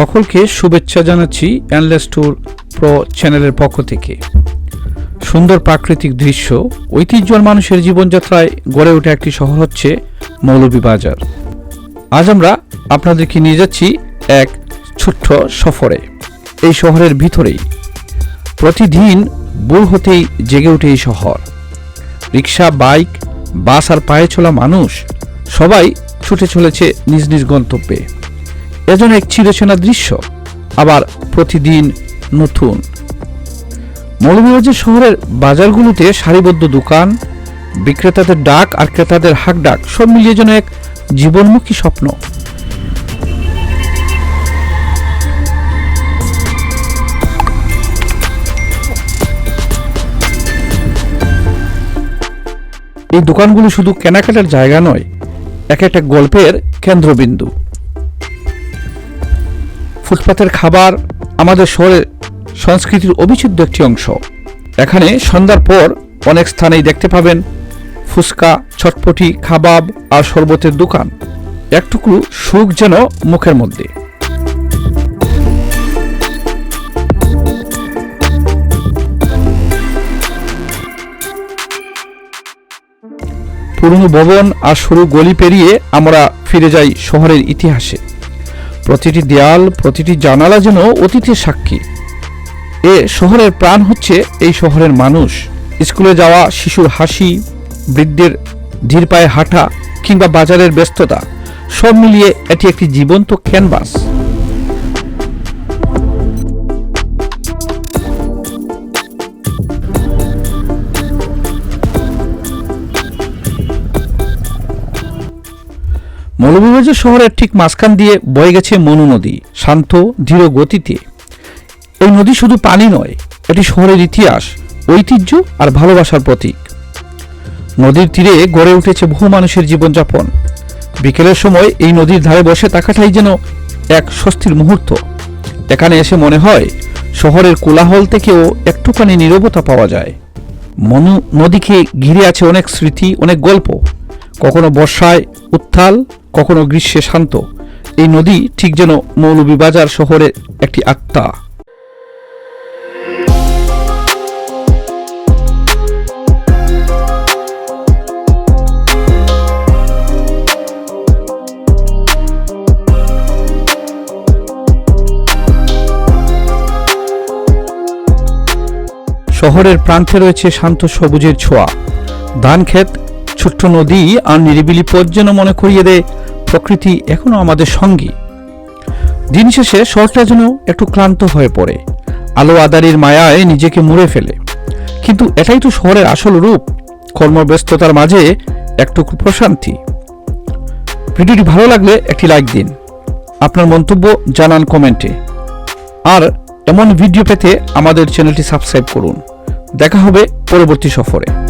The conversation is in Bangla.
সকলকে শুভেচ্ছা জানাচ্ছি অ্যানলেস ট্যুর প্রো চ্যানেলের পক্ষ থেকে। সুন্দর প্রাকৃতিক দৃশ্য ঐতিহ্যর মানুষের জীবনযাত্রায় গড়ে ওঠা একটি শহর হচ্ছে মৌলভীবাজার। আজ আমরা আপনাদেরকে নিয়ে যাচ্ছি এক ছোট্ট সফরে। এই শহরের ভিতরেই। প্রতিদিন ভোর হতেই জেগে ওঠে এই শহর। রিক্সা, বাইক, বাস আর পায়ে চলা মানুষ সবাই ছুটে চলেছে নিজ নিজ গন্তব্যে। এজন্য এক চিরচেনা দৃশ্য, আবার প্রতিদিন নতুন। মৌলভীবাজার শহরের বাজারগুলোতে সারিবদ্ধ দোকান, বিক্রেতাদের ডাক আর ক্রেতাদের হাক ডাক সব মিলিয়ে যেন এক জীবনমুখী স্বপ্ন। এই দোকানগুলো শুধু কেনাকাটার জায়গা নয়, এক একটা গল্পের কেন্দ্রবিন্দু। ফুটপাতের খাবার আমাদের শহরের সংস্কৃতির অবিচ্ছেদ্য একটি অংশ। এখানে সন্ধ্যার পর অনেক স্থানেই দেখতে পাবেন ফুচকা, ছটপটি, খাবাব আর শরবতের দোকান। একটুকু সুখ যেন মুখের মধ্যে। পুরনো ভবন আর সরু গলি পেরিয়ে আমরা ফিরে যাই শহরের ইতিহাসে। প্রতিটি দেয়াল, প্রতিটি জানালা যেন অতীতের সাক্ষী। এ শহরের প্রাণ হচ্ছে এই শহরের মানুষ। স্কুলে যাওয়া শিশুর হাসি, বৃদ্ধের ধীর পায়ে হাঁটা কিংবা বাজারের ব্যস্ততা, সব মিলিয়ে এটি একটি জীবন্ত ক্যানভাস। মৌলভীবাজার শহরের ঠিক মাঝখান দিয়ে বয়ে গেছে মনু নদী, শান্ত ধীর গতিতে। এই নদী শুধু পানি নয়, এটি শহরের ইতিহাস, ঐতিহ্য আর ভালোবাসার প্রতীক। নদীর তীরে গড়ে উঠেছে বহু মানুষের জীবনযাপন। বিকেলের সময় এই নদীর ধারে বসে তাকাটাই যেন এক স্বস্তির মুহূর্ত। এখানে এসে মনে হয়, শহরের কোলাহল থেকেও একটুখানি নীরবতা পাওয়া যায়। মনু নদীকে ঘিরে আছে অনেক স্মৃতি, অনেক গল্প। কখনো বর্ষায় উত্থাল কখনো গ্রীষ্মে শান্ত। এই নদী ঠিক যেন মৌলভীবাজার শহরের একটি আত্মা। শহরের প্রান্তে রয়েছে শান্ত সবুজের ছোঁয়া। ধান ক্ষেত ছোট্ট নদী আর নিরিবিলি পথ যেন মনে করিয়ে দেয়, প্রকৃতি এখনও আমাদের সঙ্গী। দিন শেষে শহরটা যেন একটু ক্লান্ত হয়ে পড়ে, আলো আদারির মায়ায় নিজেকে মুড়ে ফেলে। কিন্তু এটাই তো শহরের আসল রূপ, কর্মব্যস্ততার মাঝে একটুকু প্রশান্তি। ভিডিওটি ভালো লাগলে একটি লাইক দিন। আপনার মন্তব্য জানান কমেন্টে। আর এমন ভিডিও পেতে আমাদের চ্যানেলটি সাবস্ক্রাইব করুন। দেখা হবে পরবর্তী সফরে।